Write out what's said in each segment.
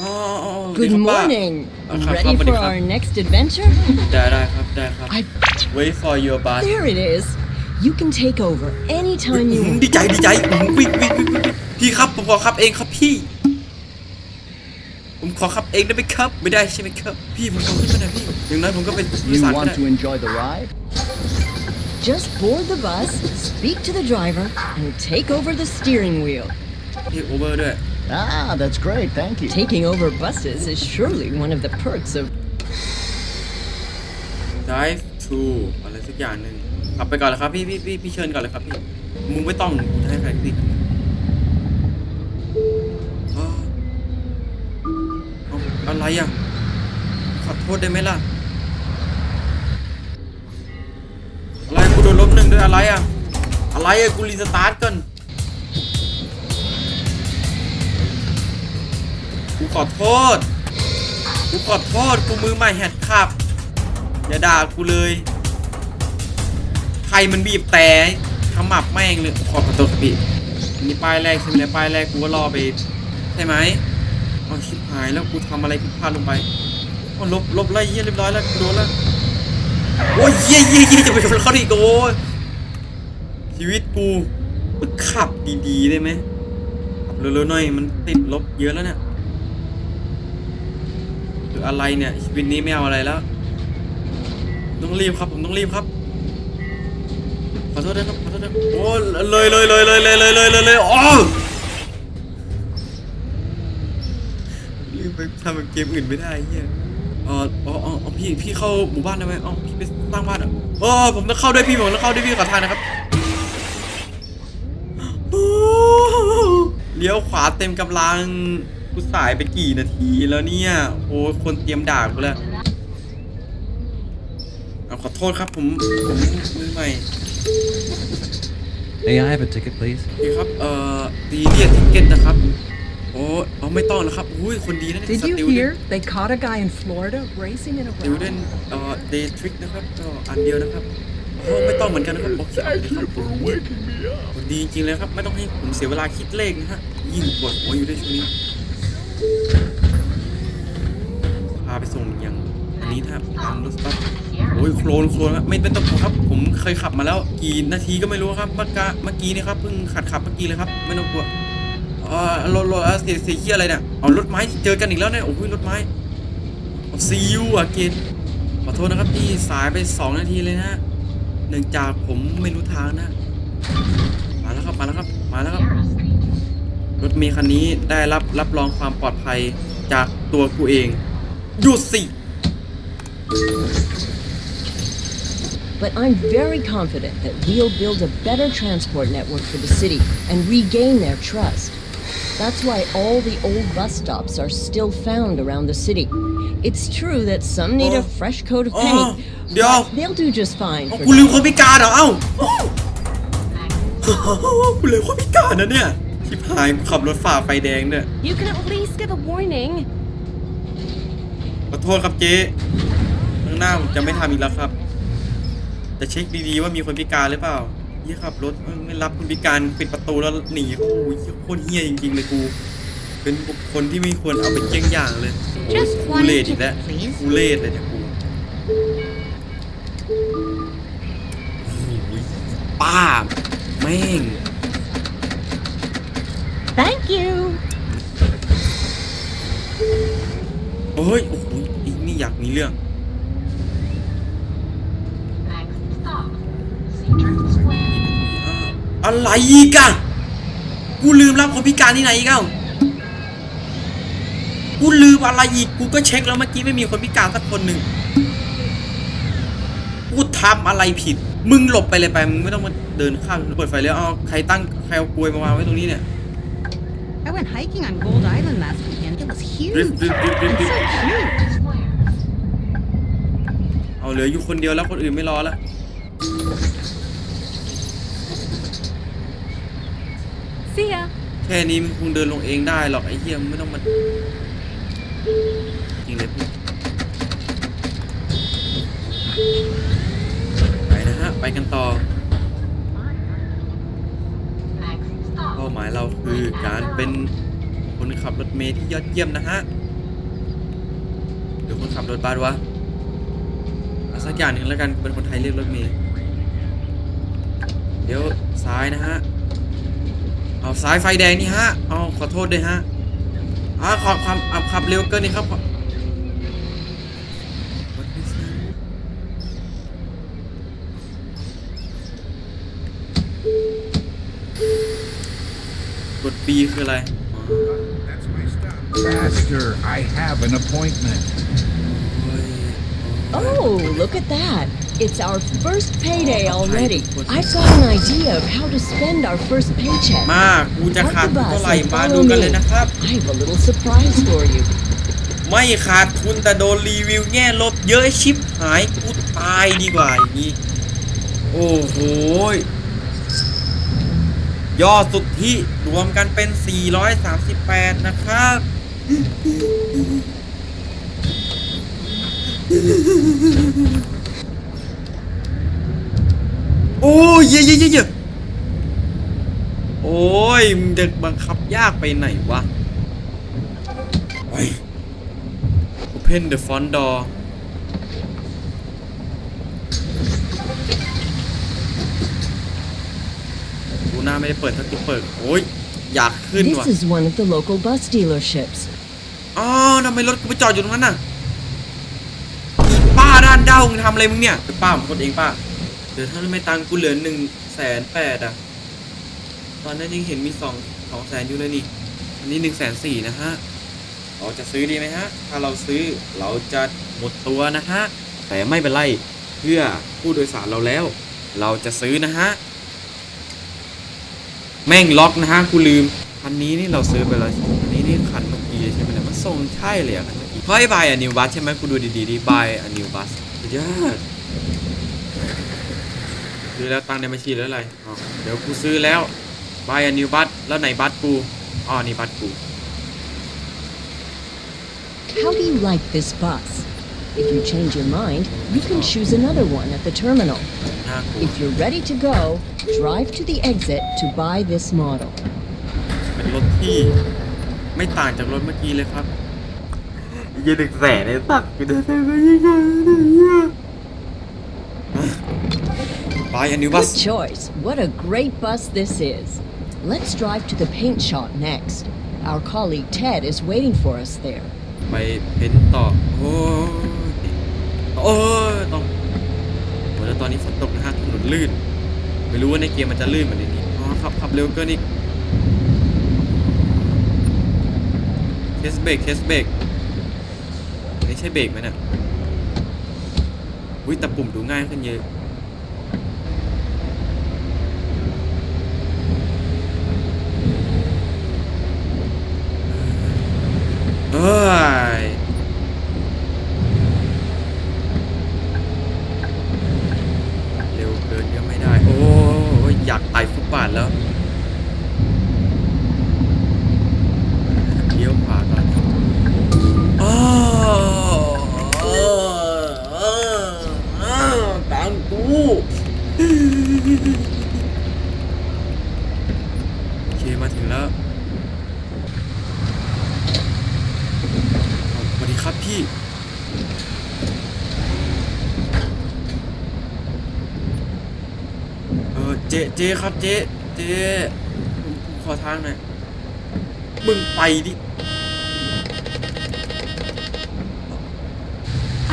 อ๋ออ๋ออ๋อ Good ดีครับป้า morning. Uh, come, Ready come, for buddy, come. our next adventure? ได้ได้ครับได้ครับ I. wait for your bus There it is. You can take over anytime อื้อ you หือ want. ดีใจดีใจอื้อหือวิ่งวิ่งวิ่งวิ่งพี่ครับผมขอขับเองครับพี่ ผมขอขับเองได้ไหมครับ ไม่ได้ใช่ไหมครับ พี่ผมขอขึ้นมาหน่อยพี่อย่างนั้นผมก็เป็นผู้โดย You สารก็ want ได้ to enjoy the ride? Just board the bus, speak to the driver, and take over the steering wheel. พี่โอเวอร์ด้วย Ah, that's great. Thank you. Taking over buses is surely one of the perks of. drive to อะไรสักอย่างหนึ่งขับไปก่อนเลยครับพี่พี่พี่พี่เชิญก่อนเลยครับพี่มึงไม่ต้องกูจะให้ใครพี่อ้าวเอาอะไรอะขอโทษได้ไหมล่ะอะไรกูโดนล้มหนึ่งด้วยอะไรอะอะไรอะกูรีสตาร์ทก่อน กูขอโทษ กูขอโทษ กูมือใหม่แฮดขับ อย่าด่ากูเลย ใครมันบีบแต่ขมับแม่งเลยขอขอโทษพี่นี่ป้ายแรกใช่ไหมป้ายแรกกูก็รอไปใช่ไหมเอาชิบหายแล้วกูทำอะไรผิดพลาดลงไปอ้ลบลบไล่เยี่ยเรียบร้อยแล้วกูโดนแล้วโอ้ยเยี่ยเยี่ยเยี่ยจะไปโดนเขาอีกโอ้ยชีวิตกูขับดีๆได้ไหมขับเร็วๆหน่อยมันติดลบเยอะแล้วเนี่ย ออะไรเนี่ยวิตนี้ไม่เอาอะไรแล้ว ต้องรีบครับผมต้องรีบครับขอโทษนะครับขอโทษนะโอ้เลยเลยเลยเลยเลยเลยเลยเลยเลยโอ้รีบไปทำเกมอื่นไม่ได้เฮียเอออ๋ออ๋ออ๋อพี่พี่เข้าหมู่บ้านได้ไหมอ๋อพี่ไปสร้างบ้านอะอ๋อผมต้องเข้าด้วยพี่ผมต้องเข้าด้วยพี่ขอทางนะครับเลี้ยวขวาเต็มกำลัง กูสายไปกี่นาทีแล้วเนี่ย โอ้คนเตรียมด่ากูแล้วเอาขอโทษครับผมผมมือใหม่ May I have a ticket, please? พี่ครับ เอ่อดีเรียกทิเก็ตนะครับ โอ้เอาไม่ต้องแล้วครับอุ้ยคนดีนะเนี่ย Did ส you ติลเดน hear they caught a guy in Florida racing in a สติลเดน rally? เอ่อเดย์ทริกนะครับก็อันเดียวนะครับโอ้ไม่ต้องเหมือนกันนะครับโอเคเอาเลยครับ คนดีจริงๆเลยครับ ไม่ต้องให้ผมเสียเวลาคิดเลขนะฮะ ยิ่งปวดหัวอยู่ในช่วงนี้ พาไปส่งย่างอันนี้ถ้าทางรถสต๊อปโอ้ยโคลนโคลนครับไม่เป็นต้องกลัวครับ ผมเคยขับมาแล้ว กี่นาทีก็ไม่รู้ครับเมื่อกี้เมื่อกี้นี่ครับเพิ่งขัดขับเมื่อกี้เลยครับ ไม่ต้องกลัวเอ่อรถรถเอ่อเสียเสียเียอะไรเนี่ยเอารถไม้เจอกันอีกแล้วเนี่ยโอ้ยรถไม้ซีอูอะเกนขอโทษนะครับที่สายไป 2 นาทีเลยนะเนื่องจากผมไม่รู้ทางนะ มาแล้วครับมาแล้วครับมาแล้วครับ รถเมล์คันนี้ได้รับรับรองความปลอดภัยจากตัวกูเองหยุดสิ But I'm very confident that we'll build a better transport network for the city and regain their trust. That's why all the old bus stops are still found around the city. It's true that some need a Oh. fresh coat of Oh, paint, yeah. but they'll do just fine เอา for กูลืม now. คนพิการเหรอเอ้ากูลืมคนพิการนะเนี่ย ชิบหายกูขับรถฝ่าไฟแดงเนี่ย You can at least give a warning. ขอโทษครับเจ๊ข้างหน้าผมจะไม่ทำอีกแล้วครับจะเช็คดีๆว่ามีคนพิการหรือเปล่ายี่ขับรถเอ้ยไม่รับคนพิการปิดประตูแล้วหนีโอ้ยโคตรเฮี้ยจริงๆเลยกู เป็นบุคคลที่ไม่ควรเอาเป็นเยี่ยงอย่างเลย Just กู one เลดอีกแล้ว ticket, please. กูเลดเลยเนี่ยกูโอ้ยป้าบแม่ง Thank you. เฮ้ย โอ้โหอีกนี่อยากมีเรื่อง อะไรอีกอะกูลืมรับคนพิการที่ไหนอีกเอ้ากูลืมอะไรอีก กูก็เช็คแล้วเมื่อกี้ไม่มีคนพิการสักคนหนึ่ง กูทำอะไรผิด มึงหลบไปเลยไป มึงไม่ต้องมาเดินข้ามเปิดไฟแล้วเอาใครตั้งใครเอากลวยมาวางไว้ตรงนี้เนี่ย I went hiking on Gold Island last weekend. It was ดริฟ huge. ต์ดริฟต์ดริฟต์ดริฟต์ And ดริฟ so ต์ cute. เอาเหลืออยู่คนเดียวแล้วคนอื่นไม่รอแล้ว See ya. แค่นี้มึงคงเดินลงเองได้หรอกไอ้เหี้ยมึงไม่ต้องมาจริงเลยพี่ไปนะฮะ ไปกันต่อเป้าหมายเราคือการเป็นคนขับรถเมล์ที่ยอดเยี่ยมนะฮะหรือคนขับรถบัสวะสักอย่างหนึ่งแล้วกันเป็นคนไทยเรียกรถเมล์เดี๋ยวซ้ายนะฮะเอาซ้ายไฟแดงนี่ฮะเอาขอโทษด้วยฮะอ่าขอความขับเร็วเกินนี่ครับขอ What is that? กด B คืออะไร That's my stop. Master, I have an appointment. Oh, look at that. It's our first payday already. I've got an idea of how to spend our first paycheck. มากูจะ Park ขาด the ทุน bus เท่าไหร่ and มาดู follow กัน me. เลยนะครับ I have a little surprise for you. ไม่ขาดทุนแต่โดนรีวิวแง่ลบเยอะชิบหายกูตายดีกว่าอย่างนี้ โอ้โห ยอดสุทธิรวมกันเป็น 438 นะครับ โอ้ยเยอะเยอะเยอะเยอะโอ้ยมึงจะบังคับยากไปไหนวะโอ้ย Open the front door กูหน้าไม่ได้เปิดถ้ากูเปิดโอ้ยอยากขึ้นว่ะ This is one of the local bus dealerships. อ๋อทำไมรถกูไปจอดอยู่ตรงนั้นน่ะอีป้าด้านเด้ามึงทำอะไรมึงเนี่ยป้าผมกดเองป้าเดี๋ยวถ้าไม่ตังค์กูเหลือหนึ่งแสนแปดอะ ตอนนั้นยังเห็นมีสองสองแสนอยู่เลยนี่อันนี้หนึ่งแสนสี่นะฮะ เราจะซื้อดีไหมฮะ ถ้าเราซื้อเราจะหมดตัวนะฮะ แต่ไม่เป็นไร เพื่อผู้โดยสารเราแล้ว เราจะซื้อนะฮะ แม่งล็อกนะฮะกูลืมคันนี้นี่เราซื้อไปแล้วอันนี้นี่คันเมื่อกี้ใช่ไหมเนี่ยมันทรงใช่เลยอะคันเมื่อกี้เฮ้ยบายอะนิวบัสใช่ไหมกูดูดีๆดิบายอะนิวบัสยอดซื้อแล้วตังในบัญชีแล้วอะไรอ๋อเดี๋ยวกูซื้อแล้วบายอะนิวบัสแล้วไหนบัสกูอ๋อนี่บัสกู How do you like this bus? If you change your mind, you can choose another one at the terminal. น่ากลัว If you're ready to go, drive to the exit to buy this model. เป็นรถที่ไม่ต่างจากรถเมื่อกี้เลยครับยี่หนึ่งแสนในสัตว์กูจะซื้อไปยังไงเนี่ยบายอะนิวบัส Good choice. What a great bus this is. Let's drive to the paint shop next. Our colleague Ted is waiting for us there. ไปเพ้นต่อ โอ้โอ้ต้องโอ้แล้วตอนนี้ฝนตกนะฮะถนนลื่น ไม่รู้ว่าในเกมมันจะลื่นเหมือนในนี้ อ๋อขับขับเร็วเกินอีกเทสเบรกเทสเบรกไม่ใช่เบรกไหมเนี่ยอุ้ยแต่ปุ่มดูง่ายขึ้นเยอะ เอ้ย เร็วเกินก็ไม่ได้ โอ้ยอยากไต่ฟุตบาทแล้วเลี้ยวขวาก่อนอ้าวอ้าวอ้าวอ้าวตังกูโอเคมาถึงแล้ว สวัสดีครับพี่ เออเจเจครับเจเจผมผมขอทางหน่อยมึงไปดิ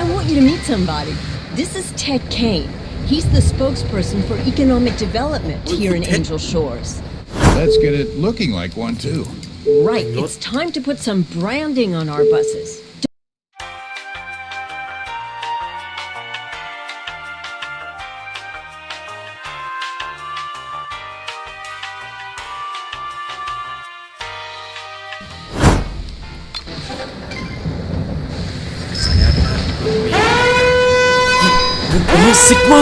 I want you to meet somebody. This is Ted Kane. He's the spokesperson for economic development Wait, here in Ted? Angel Shores. Let's get it looking like one, too. Right, Lot- it's time to put some branding on our buses. โอ้ซิกมา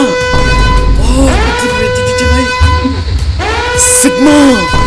โอ้จริงเลยจริงๆใช่ไหมซิกมา